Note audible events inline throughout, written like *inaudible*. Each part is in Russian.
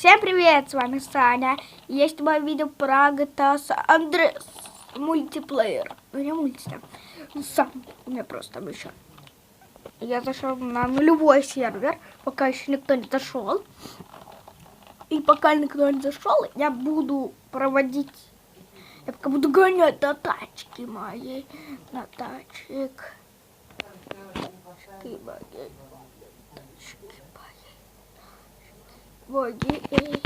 Всем привет, с вами Саня. Есть мое видео про GTA San мультиплеер. Ну не мультиплеер, сам, у меня просто там еще. Я зашел на нулевой сервер, пока еще никто не зашел. И пока никто не зашел, я буду проводить, я пока буду гонять на тачки моей, на тачек. Тачки моей. Тачки моей. Моей.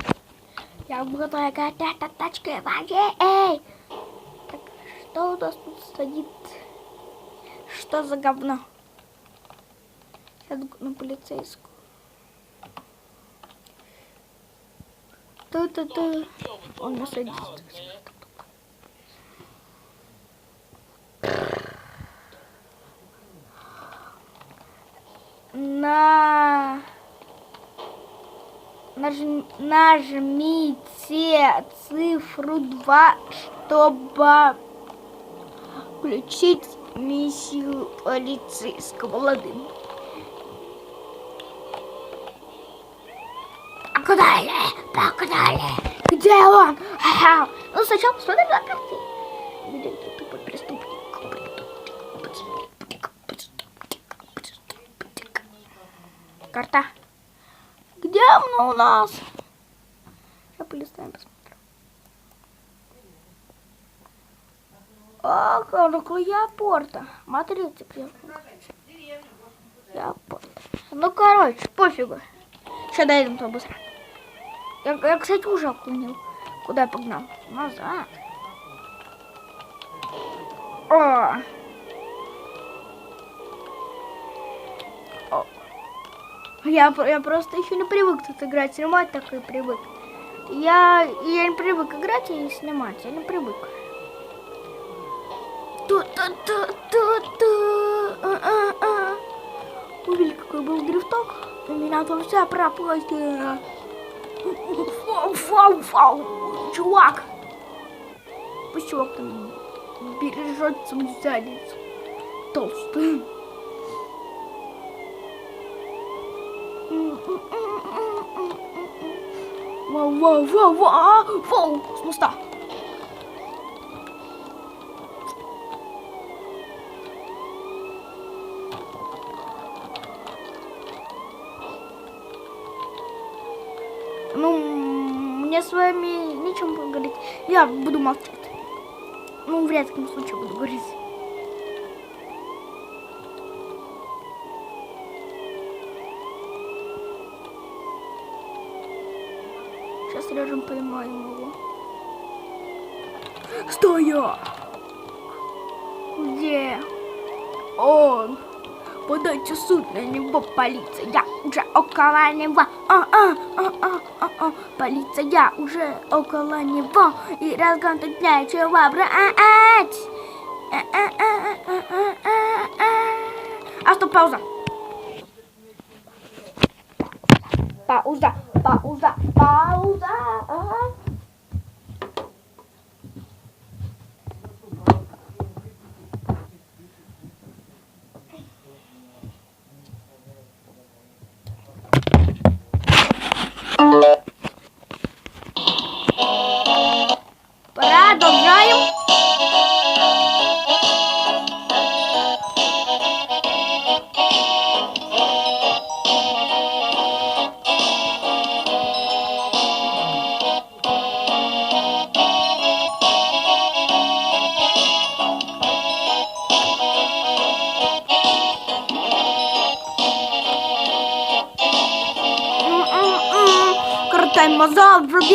Я буду гонять на тачке моей. Так, что у нас тут стоит? Что за говно? Я на полицейскую. Ту-ту-ту. Он нас садится. На... Нажм... Нажмите цифру 2, чтобы включить миссию полицейского. Ладно. Погнали, погнали. Где он? Ага. Ну, сначала посмотрим на карте. Где тупой преступник? Карта. Он у нас? Я полистаем, посмотрим. Ага, ну я порта. Смотрите, где Я порта. Ну, короче, пофигу. Сейчас доедем то быстро. Я, я, кстати, уже оклонил. Куда я погнал? Назад. О! О. Я, я просто еще не привык тут играть, снимать так и привык. Я, я не привык играть и снимать, я не привык. Ту-ту-ту-ту-ту. А-а-а. Увидели, какой был дрифток? У меня там вся пропасть. Фау, фау, фау. Чувак. Пусть чувак там бережет свою задницу. Толстый. Вау, вау, вау, вау, вау, с моста. Ну, мне с вами нечем поговорить. Я буду молчать. Ну, в редком случае буду говорить. Сейчас режем поймаем его. Стоя! Где он? Подайте суд на него, полиция. Я уже около него. А, а, а, а, а, а. Полиция уже около него. И разгон тут для чего брать? А, а, а, а, а, а, а. а стоп, пауза. Пауза, пауза, пауза.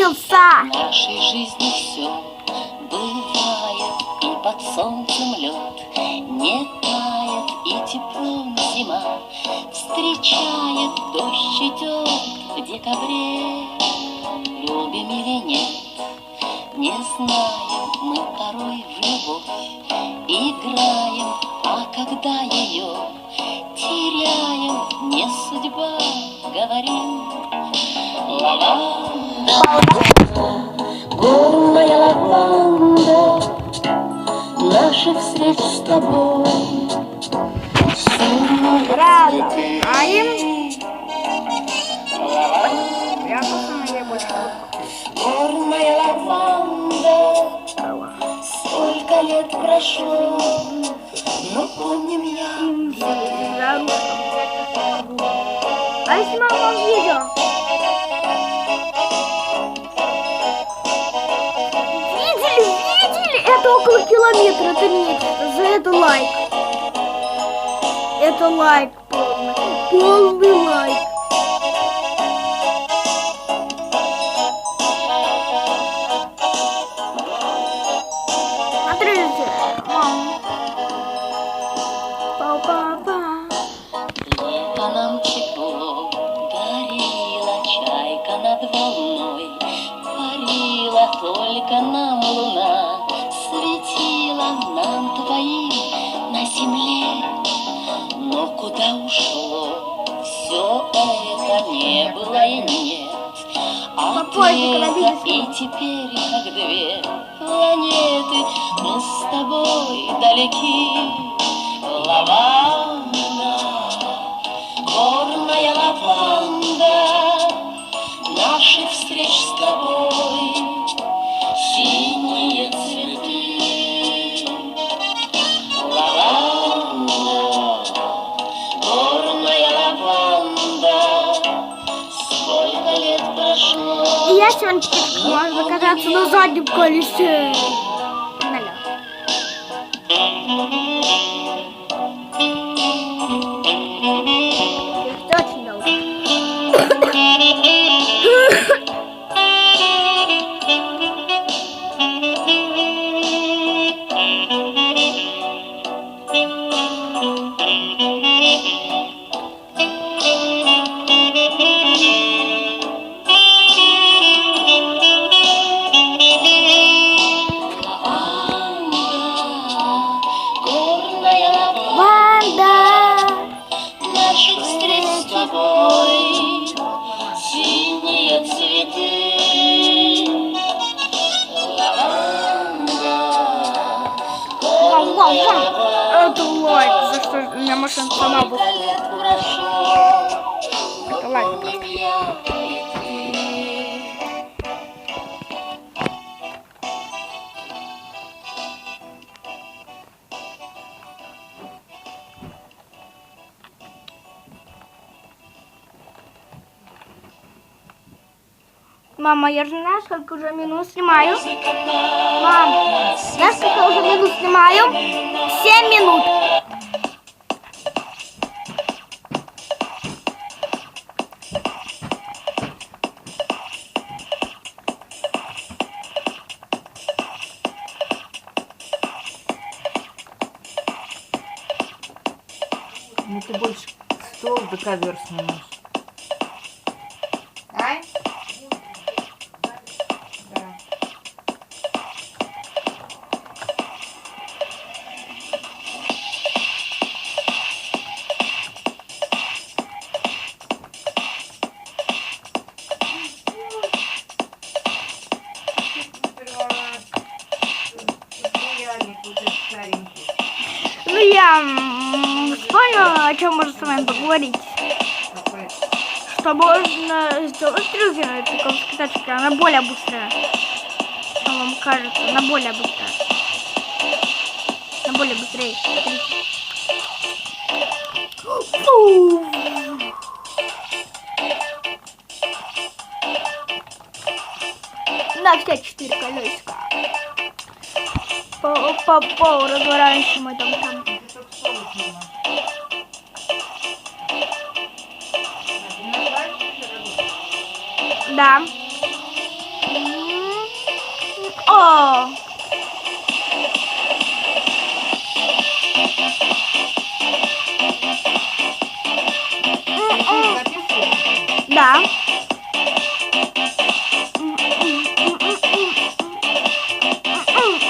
Врубился. В нашей жизни все бывает, и под солнцем лед не тает, и теплом зима встречает, дождь идет в декабре. Любим или нет, не знаем, мы порой в любовь играем, а когда ее теряем, не судьба, говорим. Лаванда, горная лаванда, Наших встреч с тобой. Продолжаем. Прятаться на больше. Горная лаванда Сколько лет прошло около километра, это нечто. За это лайк. Это лайк полный. Полный лайк. Смотрите, мам. Па-па-па. Дарила чайка над волной, Парила только нам луна, твоим на земле. Но куда ушло все это не было и нет, А ты и теперь как две планеты мы с тобой далеки. Лаванда, теперь можно кататься на заднем колесе. За что машина сама будет. Это лайк. ты. Мама, я же знаю, сколько уже минут снимаю. Мам, знаешь, сколько уже минут снимаю? Семь минут. Стол можно с вами поговорить. Что можно сделать трюки на этой конфискаточке. Она более быстрая. Что вам кажется? Она более быстрая. Она более быстрее. На все четыре колесика. По, по полу разворачиваем там там. đám Ờ oh. đám Thank you.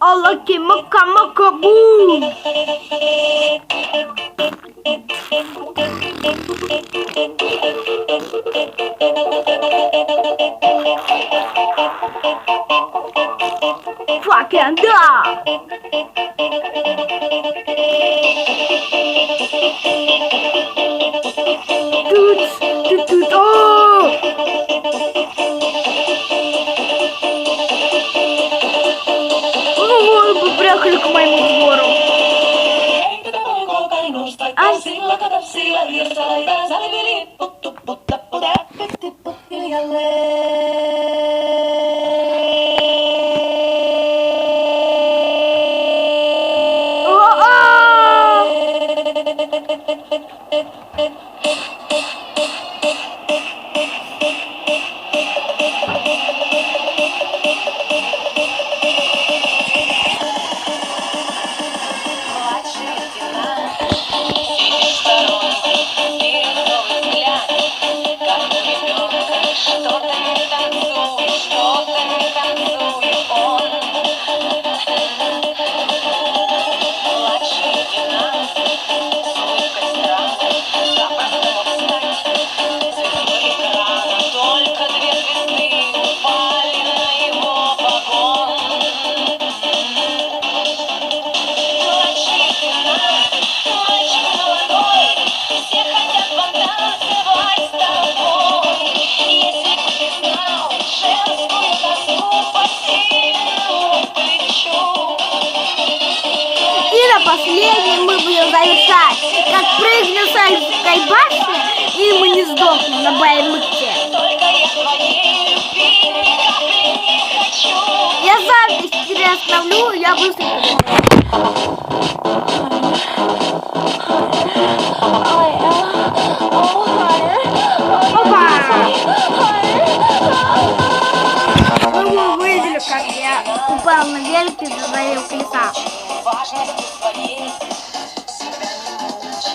Allah ki maka maka boom. Fucking da. Thank *laughs* you. Последнем мы будем завершать. Как прыгнем с этой башни, и мы не сдохнем на. Только я здесь переостановлю, я быстро. Опа! Ну, вы видели, как я упал на велике и задавил колеса. Важности своей себя не мучь.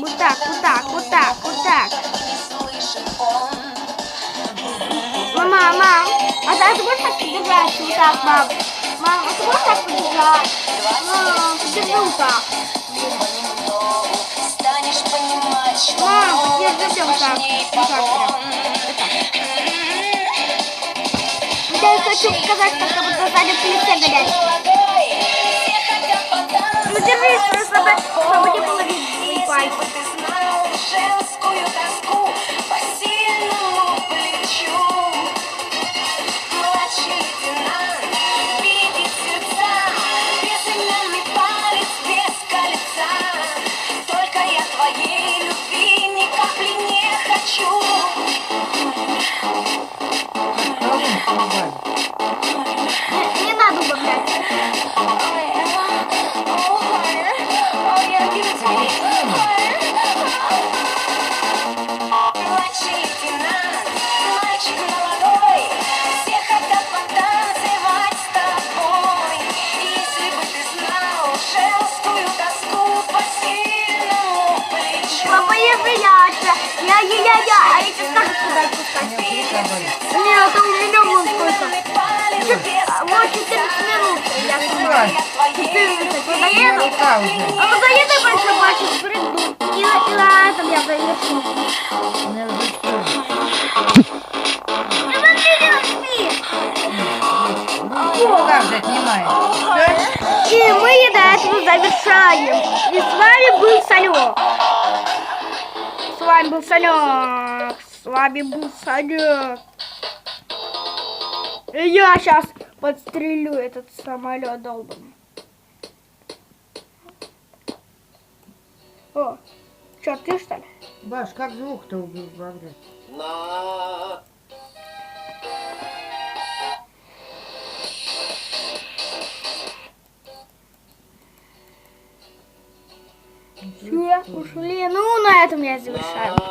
Вот так, вот так, вот так, вот так. Не слышит он. Мама, мам, а ты, а ты можешь так подержать? Вот так, мам. Мам, а ты можешь так подержать? Мам, подержи вот так. Понемногу станешь понимать, что Мам, молодость я забыл так. важней Вот так погон. Я хочу показать, как я буду сзади в колесе гонять. Потанцевать держи, с чтобы, не было видно знал женскую тоску по сильному плечу. Младший лейтенант видит сердца, безымянный палец без кольца. Только я твоей любви ни капли не хочу. Отпускать. Нет, а у меня вон сколько. А, Вот 14 минут. Я снимаю. 14. Вот заеду. А вот заеду большой пачек, приду. И, на- и на этом я завершу. И смотрите на спи. Каждый отнимает. И мы до этого завершаем. И с вами был Санек. С вами был Санек. С вами был Санек. И я сейчас подстрелю этот самолет долбанный. О, что, ты что ли? Баш, как звук-то убавлять? Все, ушли. Ну, на этом я завершаю.